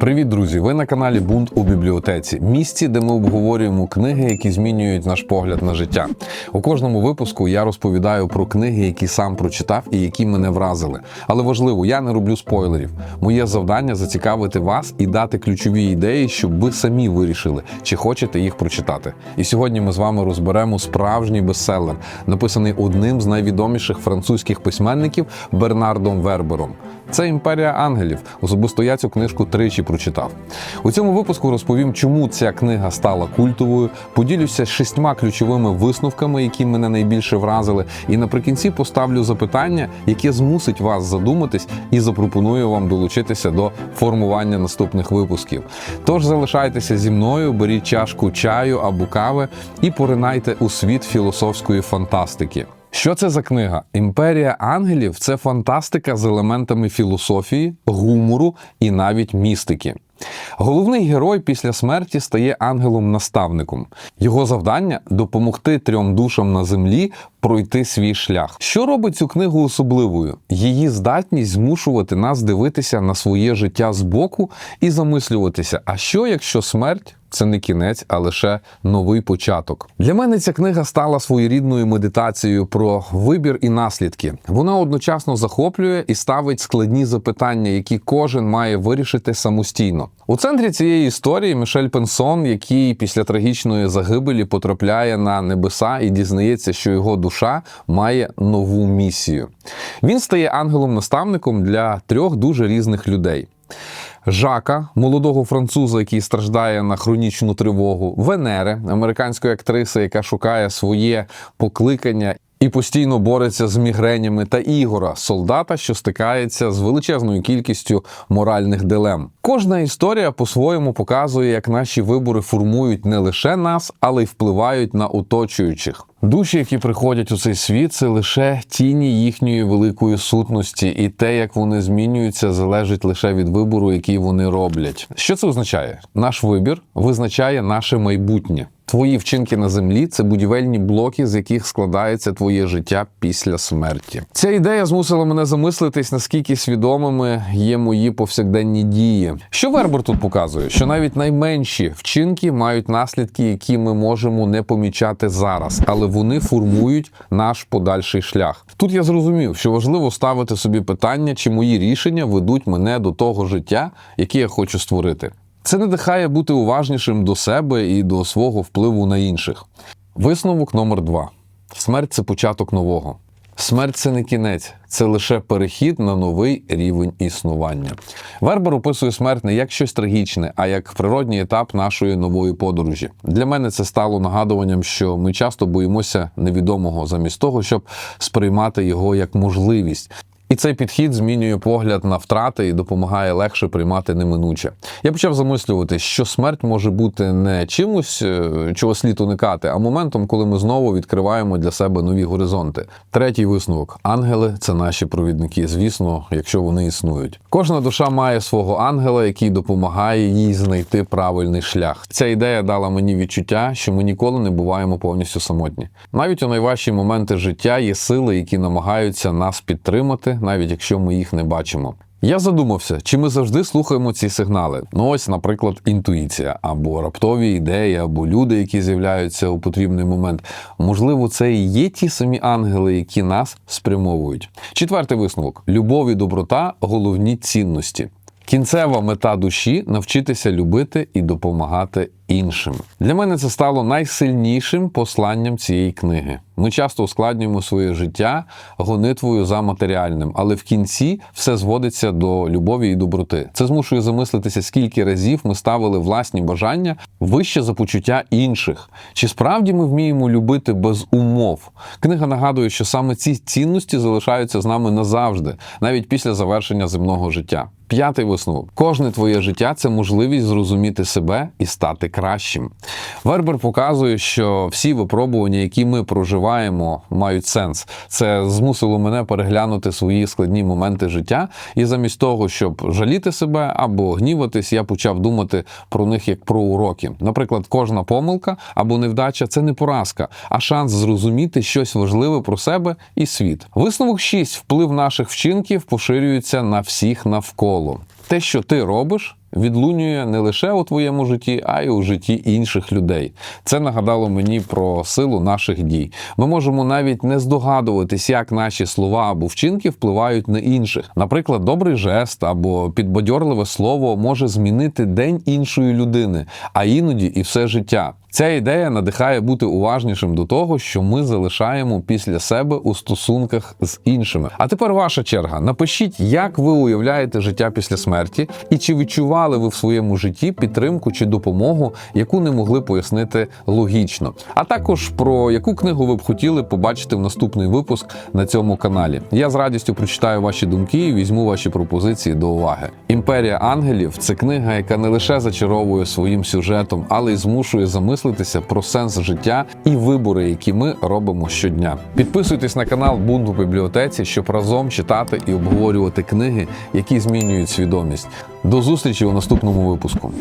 Привіт, друзі! Ви на каналі Бунт у бібліотеці, місці, де ми обговорюємо книги, які змінюють наш погляд на життя. У кожному випуску я розповідаю про книги, які сам прочитав і які мене вразили. Але важливо, я не роблю спойлерів. Моє завдання зацікавити вас і дати ключові ідеї, щоб ви самі вирішили, чи хочете їх прочитати. І сьогодні ми з вами розберемо справжній бестселер, написаний одним з найвідоміших французьких письменників Бернардом Вербером. Це імперія ангелів. Особисто я цю книжку тричі прочитав. У цьому випуску розповім, чому ця книга стала культовою. Поділюся шістьма ключовими висновками, які мене найбільше вразили. І наприкінці поставлю запитання, яке змусить вас задуматись, і запропоную вам долучитися до формування наступних випусків. Тож залишайтеся зі мною, беріть чашку чаю або кави і поринайте у світ філософської фантастики. Що це за книга? Імперія ангелів це фантастика з елементами філософії, гумору і навіть містики. Головний герой після смерті стає ангелом-наставником. Його завдання допомогти трьом душам на землі пройти свій шлях. Що робить цю книгу особливою? Її здатність змушувати нас дивитися на своє життя збоку і замислюватися, а що якщо смерть це не кінець, а лише новий початок. Для мене ця книга стала своєрідною медитацією про вибір і наслідки. Вона одночасно захоплює і ставить складні запитання, які кожен має вирішити самостійно. У центрі цієї історії Мішель Пенсон, який після трагічної загибелі потрапляє на небеса і дізнається, що його душа має нову місію. Він стає ангелом-наставником для трьох дуже різних людей. Жака, молодого француза, який страждає на хронічну тривогу, Венери, американської актриси, яка шукає своє покликання. І постійно бореться з мігренями та Ігора, солдата, що стикається з величезною кількістю моральних дилем. Кожна історія по-своєму показує, як наші вибори формують не лише нас, але й впливають на оточуючих. Душі, які приходять у цей світ, це лише тіні їхньої великої сутності, і те, як вони змінюються, залежить лише від вибору, який вони роблять. Що це означає? Наш вибір визначає наше майбутнє. Твої вчинки на землі це будівельні блоки, з яких складається твоє життя після смерті. Ця ідея змусила мене замислитись, наскільки свідомими є мої повсякденні дії. Що Вербер тут показує? Що навіть найменші вчинки мають наслідки, які ми можемо не помічати зараз, але вони формують наш подальший шлях. Тут я зрозумів, що важливо ставити собі питання, чи мої рішення ведуть мене до того життя, яке я хочу створити. Це надихає бути уважнішим до себе і до свого впливу на інших. Висновок номер два: смерть це початок нового. Смерть це не кінець, це лише перехід на новий рівень існування. Вербер описує смерть не як щось трагічне, а як природній етап нашої нової подорожі. Для мене це стало нагадуванням, що ми часто боїмося невідомого замість того, щоб сприймати його як можливість. І цей підхід змінює погляд на втрати і допомагає легше приймати неминуче. Я почав замислювати, що смерть може бути не чимось, е, чого слід уникати, а моментом, коли ми знову відкриваємо для себе нові горизонти. Третій висновок: ангели це наші провідники, звісно, якщо вони існують. Кожна душа має свого ангела, який допомагає їй знайти правильний шлях. Ця ідея дала мені відчуття, що ми ніколи не буваємо повністю самотні. Навіть у найважчі моменти життя є сили, які намагаються нас підтримати навіть якщо ми їх не бачимо. Я задумався, чи ми завжди слухаємо ці сигнали. Ну ось, наприклад, інтуїція, або раптові ідеї, або люди, які з'являються у потрібний момент. Можливо, це і є ті самі ангели, які нас спрямовують. Четвертий висновок: любов і доброта головні цінності. Кінцева мета душі навчитися любити і допомагати іншим. Для мене це стало найсильнішим посланням цієї книги. Ми часто ускладнюємо своє життя гонитвою за матеріальним, але в кінці все зводиться до любові і доброти. Це змушує замислитися, скільки разів ми ставили власні бажання вище за почуття інших. Чи справді ми вміємо любити без умов? Книга нагадує, що саме ці цінності залишаються з нами назавжди, навіть після завершення земного життя. П'ятий висновок: кожне твоє життя це можливість зрозуміти себе і стати кращим. Вербер показує, що всі випробування, які ми проживаємо, мають сенс. Це змусило мене переглянути свої складні моменти життя, і замість того, щоб жаліти себе або гніватись, я почав думати про них як про уроки. Наприклад, кожна помилка або невдача це не поразка, а шанс зрозуміти щось важливе про себе і світ. Висновок 6. вплив наших вчинків поширюється на всіх навколо. Те, що ти робиш, відлунює не лише у твоєму житті, а й у житті інших людей. Це нагадало мені про силу наших дій. Ми можемо навіть не здогадуватись, як наші слова або вчинки впливають на інших. Наприклад, добрий жест або підбадьорливе слово може змінити день іншої людини, а іноді і все життя. Ця ідея надихає бути уважнішим до того, що ми залишаємо після себе у стосунках з іншими. А тепер ваша черга. Напишіть, як ви уявляєте життя після смерті, і чи відчували ви в своєму житті підтримку чи допомогу, яку не могли пояснити логічно. А також про яку книгу ви б хотіли побачити в наступний випуск на цьому каналі. Я з радістю прочитаю ваші думки і візьму ваші пропозиції до уваги. Імперія ангелів це книга, яка не лише зачаровує своїм сюжетом, але й змушує замислитися про сенс життя і вибори, які ми робимо щодня. Підписуйтесь на канал Бунт у бібліотеці, щоб разом читати і обговорювати книги, які змінюють свідомість. До зустрічі у наступному випуску.